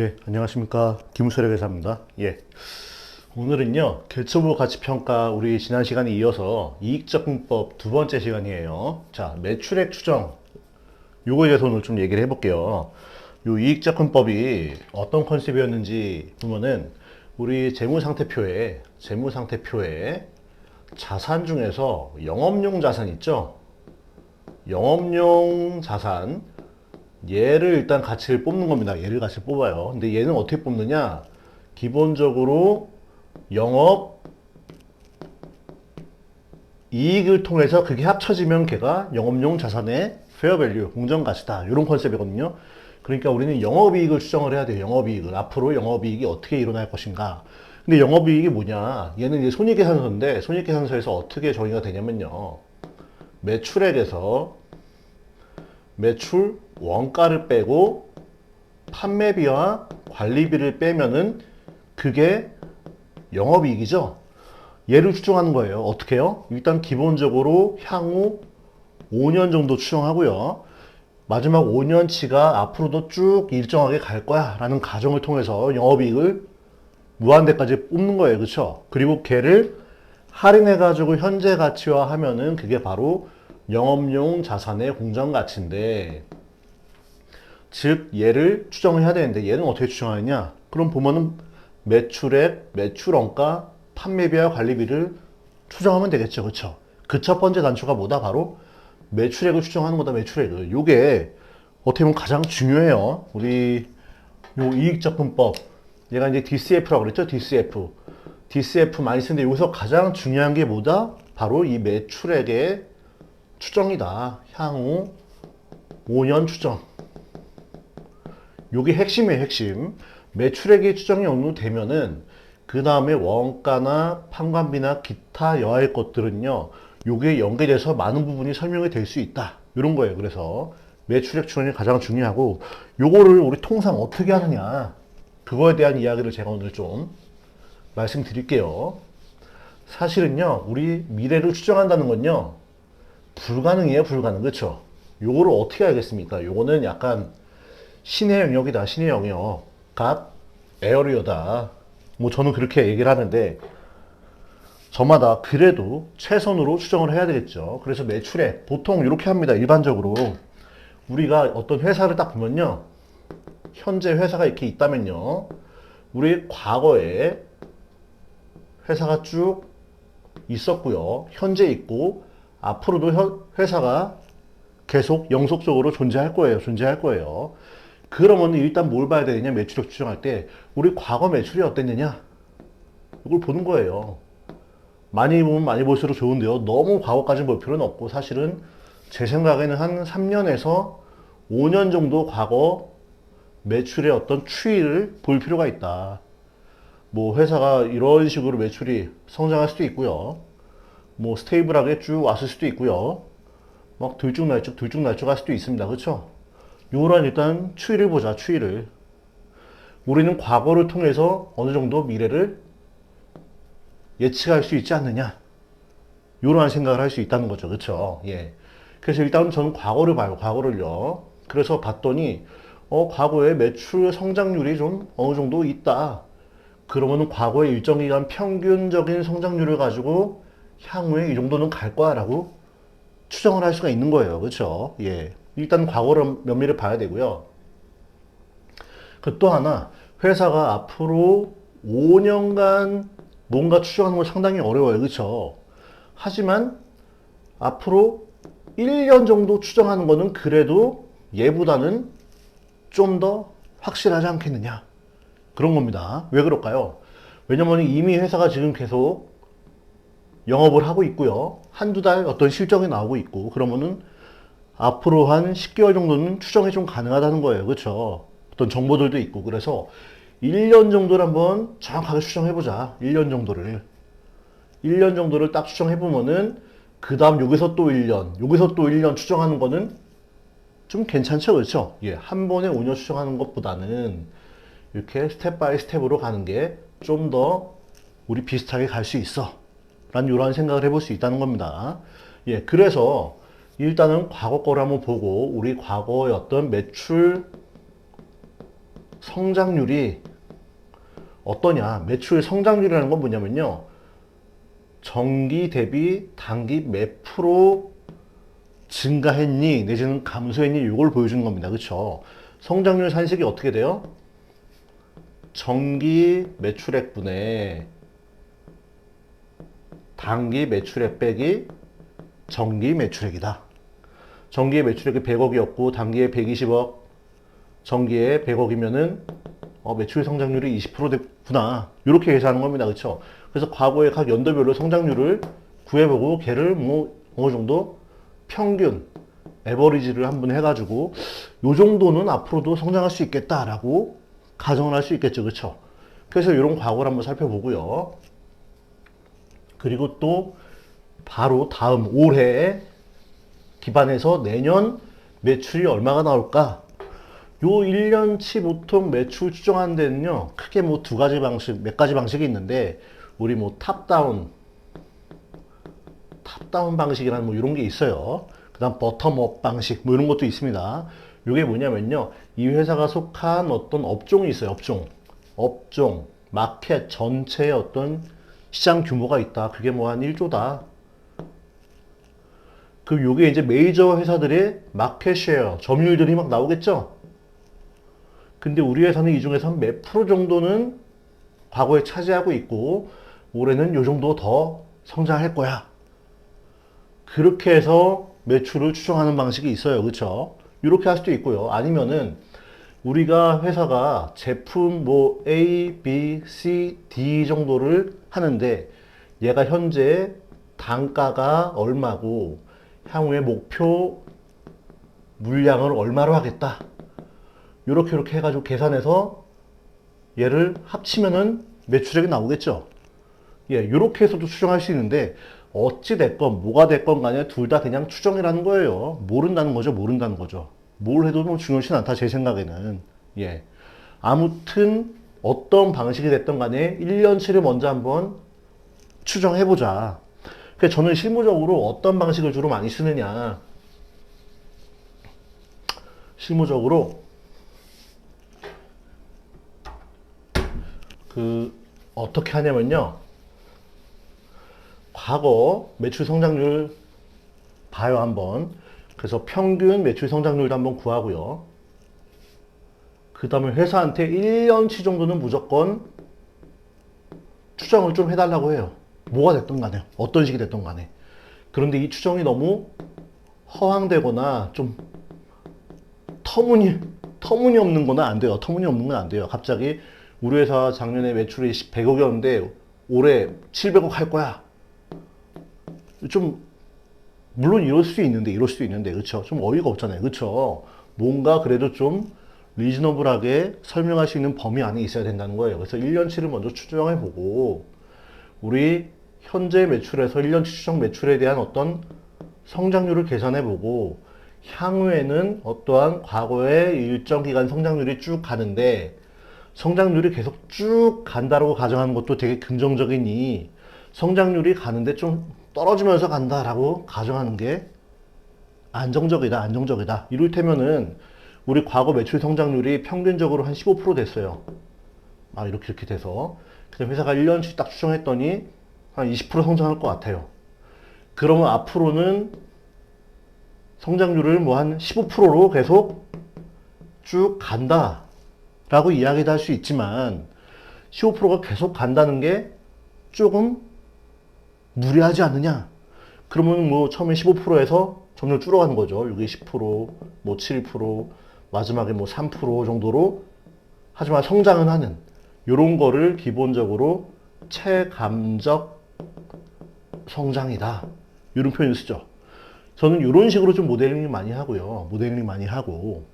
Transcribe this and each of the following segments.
예, 안녕하십니까. 김수래 회사입니다. 예. 오늘은요, 개초보 가치평가 우리 지난 시간에 이어서 이익적분법 두 번째 시간이에요. 자, 매출액 추정. 요거에 대해서 오늘 좀 얘기를 해볼게요. 요 이익적분법이 어떤 컨셉이었는지 보면은 우리 재무상태표에, 재무상태표에 자산 중에서 영업용 자산 있죠? 영업용 자산, 얘를 일단 가치를 뽑는 겁니다. 얘를 가치를 뽑아요. 근데 얘는 어떻게 뽑느냐? 기본적으로 영업 이익을 통해서 그게 합쳐지면 걔가 영업용 자산의 페어 밸류, 공정 가치다. 이런 컨셉이거든요. 그러니까 우리는 영업이익을 추정을 해야 돼요. 영업이익을. 앞으로 영업이익이 어떻게 일어날 것인가. 근데 영업이익이 뭐냐? 얘는 이제 손익계산서인데 손익계산서에서 어떻게 정의가 되냐면요. 매출액에서 매출 원가를 빼고 판매비와 관리비를 빼면은 그게 영업이익이죠. 얘를 추정하는 거예요. 어떻게 해요? 일단 기본적으로 향후 5년 정도 추정하고요. 마지막 5년치가 앞으로도 쭉 일정하게 갈 거야 라는 가정을 통해서 영업이익을 무한대까지 뽑는 거예요. 그렇죠? 그리고 걔를 할인해 가지고 현재 가치화 하면은 그게 바로 영업용 자산의 공정 가치인데 즉 얘를 추정을 해야 되는데 얘는 어떻게 추정하느냐? 그럼 보면은 매출액, 매출원가, 판매비와 관리비를 추정하면 되겠죠. 그렇죠? 그 첫 번째 단초가 뭐다? 바로 매출액을 추정하는 거다. 매출액을. 요게 어떻게 보면 가장 중요해요. 우리 요 이익적분법. 얘가 이제 DCF라고 그랬죠? DCF. DCF 많이 쓰는데 여기서 가장 중요한 게 뭐다? 바로 이 매출액의 추정이다. 향후 5년 추정. 요게 핵심이에요, 핵심. 매출액이 추정이 어느 정도 되면은 그 다음에 원가나 판관비나 기타 여할 것들은요. 요게 연계돼서 많은 부분이 설명이 될 수 있다. 이런 거예요. 그래서 매출액 추정이 가장 중요하고 요거를 우리 통상 어떻게 하느냐. 그거에 대한 이야기를 제가 오늘 좀 말씀드릴게요. 사실은요. 우리 미래를 추정한다는 건요. 불가능이에요, 불가능. 그렇죠? 요거를 어떻게 알겠습니까? 요거는 약간 신의 영역이다, 신의 영역. 각 에어리어다. 뭐 저는 그렇게 얘기를 하는데 저마다 그래도 최선으로 추정을 해야 되겠죠. 그래서 매출액 보통 이렇게 합니다. 일반적으로 우리가 어떤 회사를 딱 보면요. 현재 회사가 이렇게 있다면요. 우리 과거에 회사가 쭉 있었고요. 현재 있고 앞으로도 현- 회사가 계속 영속적으로 존재할 거예요. 존재할 거예요. 그러면 일단 뭘 봐야 되느냐? 매출액 추정할 때 우리 과거 매출이 어땠느냐? 이걸 보는 거예요. 많이 보면 많이 볼수록 좋은데요. 너무 과거까지 볼 필요는 없고 사실은 제 생각에는 한 3년에서 5년 정도 과거 매출의 어떤 추이를 볼 필요가 있다. 뭐 회사가 이런 식으로 매출이 성장할 수도 있고요. 뭐 스테이블하게 쭉 왔을 수도 있고요. 막 들쭉날쭉 들쭉날쭉 할 수도 있습니다. 그렇죠? 요런 일단 추이를 보자. 추이를. 우리는 과거를 통해서 어느 정도 미래를 예측할 수 있지 않느냐. 요러한 생각을 할 수 있다는 거죠. 그렇죠? 예. 그래서 일단 저는 과거를 봐요. 과거를요. 그래서 봤더니 어, 과거에 매출 성장률이 좀 어느 정도 있다. 그러면은 과거의 일정 기간 평균적인 성장률을 가지고 향후에 이 정도는 갈 거야 라고 추정을 할 수가 있는 거예요. 그렇죠? 예. 일단 과거를 면밀히 봐야 되고요. 그 또 하나 회사가 앞으로 5년간 뭔가 추정하는 건 상당히 어려워요. 그렇죠? 하지만 앞으로 1년 정도 추정하는 거는 그래도 얘보다는 좀 더 확실하지 않겠느냐. 그런 겁니다. 왜 그럴까요? 왜냐면 이미 회사가 지금 계속 영업을 하고 있고요. 한두 달 어떤 실적이 나오고 있고, 그러면은 앞으로 한 10개월 정도는 추정이 좀 가능하다는 거예요. 그렇죠? 어떤 정보들도 있고. 그래서 1년 정도를 한번 정확하게 추정해보자. 1년 정도를. 1년 정도를 딱 추정해보면은, 그 다음 여기서 또 1년, 여기서 또 1년 추정하는 거는 좀 괜찮죠? 그렇죠? 예. 한 번에 5년 추정하는 것보다는 이렇게 스텝 바이 스텝으로 가는 게 좀 더 우리 비슷하게 갈 수 있어. 라는 이러한 생각을 해볼 수 있다는 겁니다. 예. 그래서 일단은 과거 거를 한번 보고 우리 과거의 어떤 매출 성장률이 어떠냐? 매출 성장률이라는 건 뭐냐면요. 정기 대비 단기 몇 프로 증가했니 내지는 감소했니 이걸 보여주는 겁니다. 그렇죠? 성장률 산식이 어떻게 돼요? 정기 매출액 분의 단기 매출액 빼기 정기 매출액이다. 정기의 매출액이 100억이었고 단기에 120억, 정기에 100억이면은 어, 매출 성장률이 20% 됐구나. 이렇게 계산하는 겁니다. 그렇죠? 그래서 과거의 각 연도별로 성장률을 구해보고 걔를 뭐 어느 정도 평균 에버리지를 한번 해가지고 요 정도는 앞으로도 성장할 수 있겠다라고 가정을 할 수 있겠죠. 그렇죠? 그래서 이런 과거를 한번 살펴보고요. 그리고 또 바로 다음 올해 기반해서 내년 매출이 얼마가 나올까? 요 1년치 보통 매출 추정하는 데는요, 크게 뭐 두 가지 방식, 몇 가지 방식이 있는데, 우리 뭐 탑다운, 탑다운 방식이라는 뭐 이런 게 있어요. 그 다음 버텀업 방식, 뭐 이런 것도 있습니다. 이게 뭐냐면요, 이 회사가 속한 어떤 업종이 있어요, 업종. 업종, 마켓 전체의 어떤 시장 규모가 있다. 그게 뭐 한 1조다. 그 요게 이제 메이저 회사들의 마켓 쉐어, 점유율들이 막 나오겠죠? 근데 우리 회사는 이 중에서 한 몇 프로 정도는 과거에 차지하고 있고, 올해는 요 정도 더 성장할 거야. 그렇게 해서 매출을 추정하는 방식이 있어요. 그쵸? 이렇게 할 수도 있고요. 아니면은, 우리가 회사가 제품 뭐 A, B, C, D 정도를 하는데, 얘가 현재 단가가 얼마고, 향후의 목표 물량을 얼마로 하겠다. 요렇게 요렇게 해가지고 계산해서 얘를 합치면은 매출액이 나오겠죠. 예, 요렇게 해서도 추정할 수 있는데 어찌 됐건 뭐가 됐건 간에 둘 다 그냥 추정이라는 거예요. 모른다는 거죠. 모른다는 거죠. 뭘 해도 뭐 중요치 않다 제 생각에는. 예. 아무튼 어떤 방식이 됐던 간에 1년치를 먼저 한번 추정해 보자. 그래서 저는 실무적으로 어떤 방식을 주로 많이 쓰느냐. 실무적으로 그 어떻게 하냐면요. 과거 매출 성장률 봐요 한번. 그래서 평균 매출 성장률도 한번 구하고요. 그 다음에 회사한테 1년치 정도는 무조건 추정을 좀 해달라고 해요. 뭐가 됐든 간에, 어떤 식이 됐든 간에. 그런데 이 추정이 너무 허황되거나 좀 터무니, 터무니없는 거는 안 돼요. 터무니없는 건 안 돼요. 갑자기 우리 회사 작년에 매출이 100억이었는데 올해 700억 할 거야. 좀 물론 이럴 수 있는데 이럴 수도 있는데 그렇죠. 좀 어이가 없잖아요. 그렇죠. 뭔가 그래도 좀 리즈너블하게 설명할 수 있는 범위 안에 있어야 된다는 거예요. 그래서 1년치를 먼저 추정해 보고 우리 현재 매출에서 1년치 추정 매출에 대한 어떤 성장률을 계산해 보고 향후에는 어떠한 과거의 일정 기간 성장률이 쭉 가는데 성장률이 계속 쭉 간다라고 가정하는 것도 되게 긍정적이니 성장률이 가는데 좀 떨어지면서 간다라고 가정하는 게 안정적이다, 안정적이다. 이를테면은 우리 과거 매출 성장률이 평균적으로 한 15% 됐어요. 아, 이렇게 이렇게 돼서. 그다음 회사가 1년치 딱 추정했더니 한 20% 성장할 것 같아요. 그러면 앞으로는 성장률을 뭐 한 15%로 계속 쭉 간다. 라고 이야기도 할 수 있지만 15%가 계속 간다는 게 조금 무리하지 않느냐? 그러면 뭐 처음에 15%에서 점점 줄어가는 거죠. 여기 10%, 뭐 7%, 마지막에 뭐 3% 정도로 하지만 성장은 하는 이런 거를 기본적으로 체감적 성장이다. 이런 표현을 쓰죠. 저는 이런 식으로 좀 모델링 많이 하고요. 모델링 많이 하고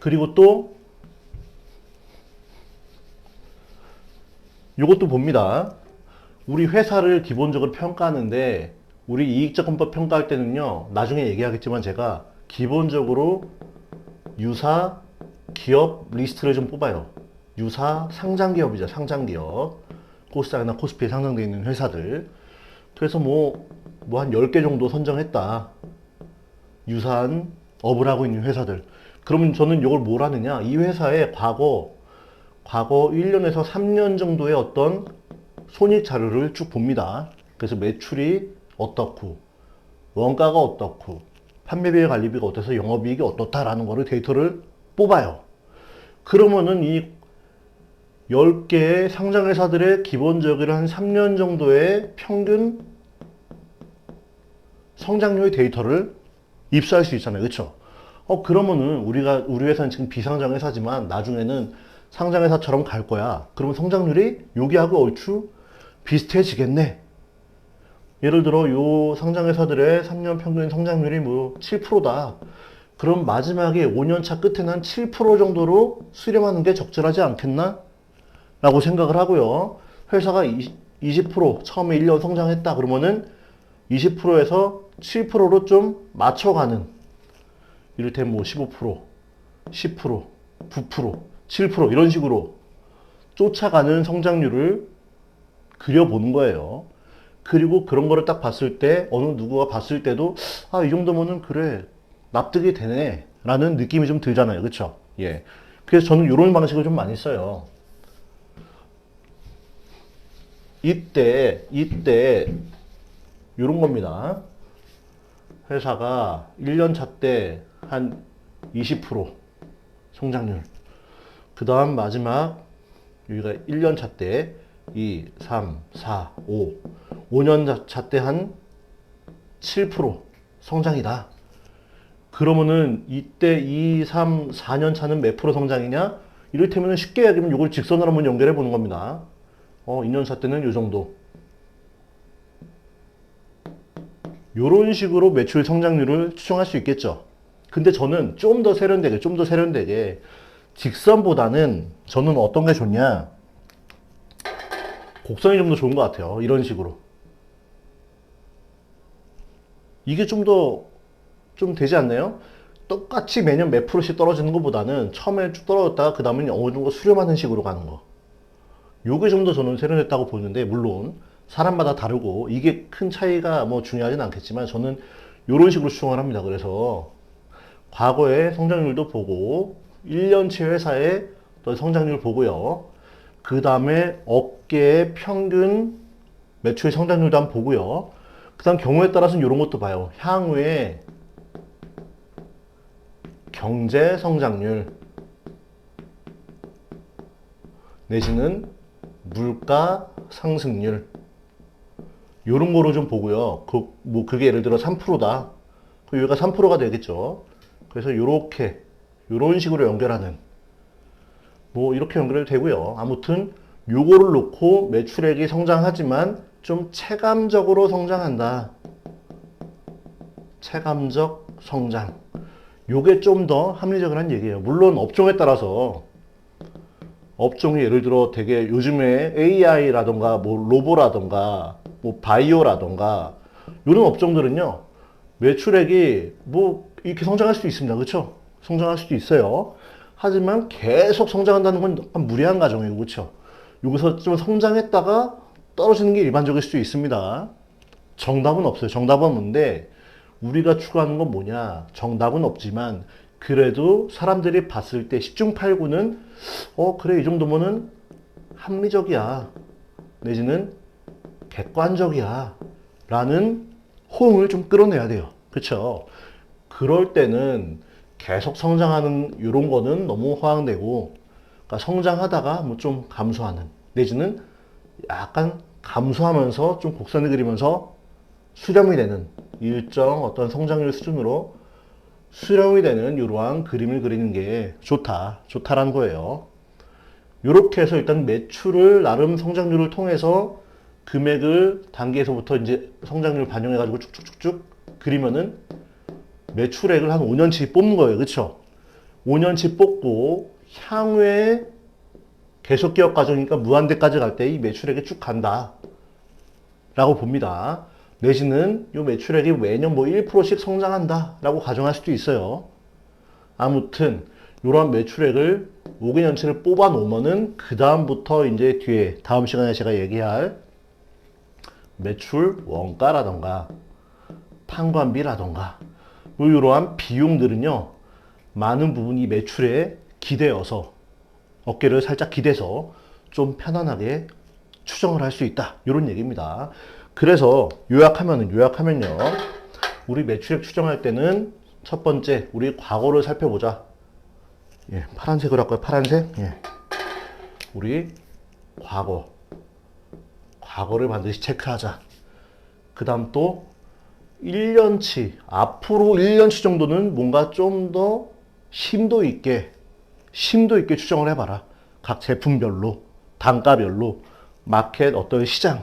그리고 또 이것도 봅니다. 우리 회사를 기본적으로 평가하는데 우리 이익적금법 평가할 때는요. 나중에 얘기하겠지만 제가 기본적으로 유사 기업 리스트를 좀 뽑아요. 유사 상장 기업이죠. 상장 기업. 코스닥이나 코스피에 상장되어 있는 회사들. 그래서 뭐, 뭐 한 10개 정도 선정했다. 유사한 업을 하고 있는 회사들. 그러면 저는 이걸 뭘 하느냐? 이 회사의 과거, 과거 1년에서 3년 정도의 어떤 손익 자료를 쭉 봅니다. 그래서 매출이 어떻고, 원가가 어떻고, 판매비의 관리비가 어때서 영업이익이 어떻다라는 거를 데이터를 뽑아요. 그러면은 이 10개의 상장회사들의 기본적으로 한 3년 정도의 평균 성장률 데이터를 입수할 수 있잖아요. 그쵸? 어, 그러면은 우리가, 우리 회사는 지금 비상장 회사지만 나중에는 상장 회사처럼 갈 거야. 그러면 성장률이 여기하고 얼추 비슷해지겠네. 예를 들어 요 상장 회사들의 3년 평균 성장률이 뭐 7%다. 그럼 마지막에 5년차 끝에는 한 7% 정도로 수렴하는 게 적절하지 않겠나? 라고 생각을 하고요. 회사가 20, 20% 처음에 1년 성장했다 그러면은 20%에서 7%로 좀 맞춰가는 이를테면 뭐 15%, 10%, 9%, 7% 이런 식으로 쫓아가는 성장률을 그려보는 거예요. 그리고 그런 거를 딱 봤을 때 어느 누구가 봤을 때도 아 이 정도면은 그래 납득이 되네 라는 느낌이 좀 들잖아요 그쵸 예 그래서 저는 이런 방식을 좀 많이 써요 이때 이때 이런 겁니다 회사가 1년 차 때 한 20% 성장률 그 다음 마지막 여기가 1년 차 때 2, 3, 4, 5 5년 차 때 한 7% 성장이다. 그러면은 이때 2, 3, 4년 차는 몇 프로 성장이냐? 이를테면 쉽게 얘기하면 이걸 직선으로 한번 연결해 보는 겁니다. 어, 2년 차 때는 이 정도. 요런 식으로 매출 성장률을 추정할 수 있겠죠. 근데 저는 좀 더 세련되게, 좀 더 세련되게 직선보다는 저는 어떤 게 좋냐? 곡선이 좀 더 좋은 것 같아요. 이런 식으로. 이게 좀 더, 좀 되지 않나요? 똑같이 매년 몇 프로씩 떨어지는 것보다는 처음에 쭉 떨어졌다가 그 다음에 어느 정도 수렴하는 식으로 가는 거. 요게 좀 더 저는 세련됐다고 보는데, 물론 사람마다 다르고 이게 큰 차이가 뭐 중요하진 않겠지만 저는 이런 식으로 추정을 합니다. 그래서 과거의 성장률도 보고 1년치 회사의 성장률 보고요. 그 다음에 업계의 평균 매출 성장률도 한번 보고요. 그 다음 경우에 따라서는 이런 것도 봐요. 향후에 경제 성장률 내지는 물가 상승률 이런 거로 좀 보고요. 그, 뭐 그게 예를 들어 3%다. 그 여기가 3%가 되겠죠. 그래서 이렇게 이런 식으로 연결하는 뭐 이렇게 연결해도 되고요. 아무튼 요거를 놓고 매출액이 성장하지만 좀 체감적으로 성장한다. 체감적 성장. 요게 좀 더 합리적이라는 얘기예요. 물론 업종에 따라서 업종이 예를 들어 되게 요즘에 AI라던가 뭐 로보라던가 뭐 바이오라던가 이런 업종들은요 매출액이 뭐 이렇게 성장할 수도 있습니다. 그렇죠? 성장할 수도 있어요. 하지만 계속 성장한다는 건 약간 무리한 가정이고 그렇죠? 여기서 좀 성장했다가 떨어지는 게 일반적일 수도 있습니다. 정답은 없어요. 정답은 없는데 우리가 추구하는 건 뭐냐? 정답은 없지만 그래도 사람들이 봤을 때 10중 8구는 어 그래 이 정도면은 합리적이야. 내지는 객관적이야. 라는 호응을 좀 끌어내야 돼요. 그쵸? 그럴 때는 계속 성장하는 이런 거는 너무 허황되고 그러니까 성장하다가 뭐 좀 감소하는 내지는 약간 감소하면서 좀 곡선을 그리면서 수렴이 되는 일정 어떤 성장률 수준으로 수렴이 되는 이러한 그림을 그리는 게 좋다 좋다라는 거예요 이렇게 해서 일단 매출을 나름 성장률을 통해서 금액을 단계에서부터 이제 성장률 반영해 가지고 쭉쭉쭉쭉 그리면은 매출액을 한 5년치 뽑는 거예요. 그렇죠? 5년치 뽑고 향후에 계속 기업 과정이니까 무한대까지 갈 때 이 매출액이 쭉 간다. 라고 봅니다. 내지는 이 매출액이 매년 뭐 1%씩 성장한다. 라고 가정할 수도 있어요. 아무튼 이러한 매출액을 5개년치를 뽑아 놓으면은 그 다음부터 이제 뒤에 다음 시간에 제가 얘기할 매출 원가라던가 판관비라던가 뭐 이러한 비용들은요 많은 부분이 매출에 기대어서 어깨를 살짝 기대서 좀 편안하게 추정을 할 수 있다. 이런 얘기입니다. 그래서 요약하면은 요약하면요. 우리 매출액 추정할 때는 첫 번째 우리 과거를 살펴보자. 예, 파란색으로 할까요? 파란색. 예. 우리 과거 과거를 반드시 체크하자. 그 다음 또 1년치 앞으로 1년치 정도는 뭔가 좀 더 심도 있게 심도 있게 추정을 해봐라. 각 제품별로 단가별로 마켓 어떤 시장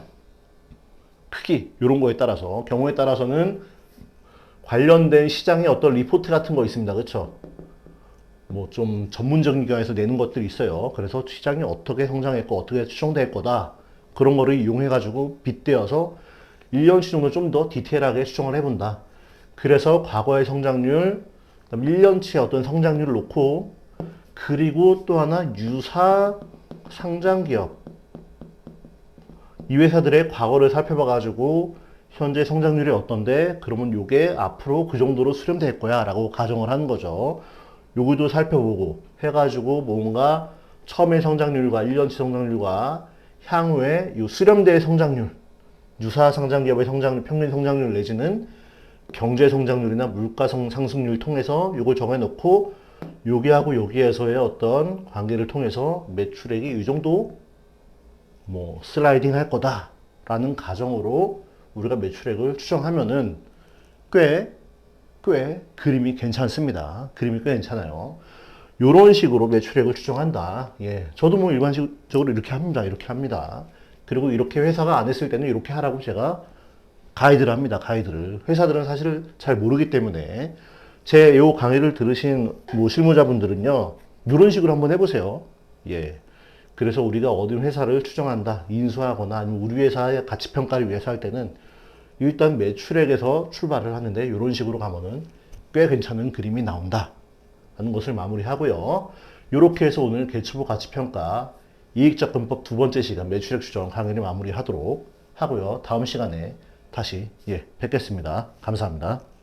크기 이런 거에 따라서 경우에 따라서는 관련된 시장의 어떤 리포트 같은 거 있습니다. 그렇죠? 뭐 좀 전문적인 기관에서 내는 것들이 있어요. 그래서 시장이 어떻게 성장했고 어떻게 추정될 거다. 그런 거를 이용해 가지고 빗대어서 1년치 정도 좀 더 디테일하게 추정을 해본다. 그래서 과거의 성장률, 그다음 1년치의 어떤 성장률을 놓고 그리고 또 하나 유사 상장 기업 이 회사들의 과거를 살펴봐 가지고 현재 성장률이 어떤데 그러면 요게 앞으로 그 정도로 수렴될 거야 라고 가정을 하는 거죠. 요거도 살펴보고 해가지고 뭔가 처음의 성장률과 1년치 성장률과 향후에 요 수렴될 성장률 유사 상장 기업의 성장률 평균 성장률 내지는 경제 성장률이나 물가 성- 상승률 통해서 요걸 정해놓고 여기하고 여기에서의 어떤 관계를 통해서 매출액이 이 정도 뭐 슬라이딩 할 거다라는 가정으로 우리가 매출액을 추정하면은 꽤, 꽤 그림이 괜찮습니다. 그림이 꽤 괜찮아요. 요런 식으로 매출액을 추정한다. 예. 저도 뭐 일반적으로 이렇게 합니다. 이렇게 합니다. 그리고 이렇게 회사가 안 했을 때는 이렇게 하라고 제가 가이드를 합니다. 가이드를. 회사들은 사실 잘 모르기 때문에 제 요 강의를 들으신 뭐 실무자분들은요. 이런 식으로 한번 해보세요. 예. 그래서 우리가 어느 회사를 추정한다, 인수하거나 아니면 우리 회사의 가치 평가를 위해서 할 때는 일단 매출액에서 출발을 하는데 이런 식으로 가면은 꽤 괜찮은 그림이 나온다. 하는 것을 마무리하고요. 이렇게 해서 오늘 개츠보 가치 평가 이익접근법 두 번째 시간 매출액 추정 강의를 마무리하도록 하고요. 다음 시간에 다시 예, 뵙겠습니다. 감사합니다.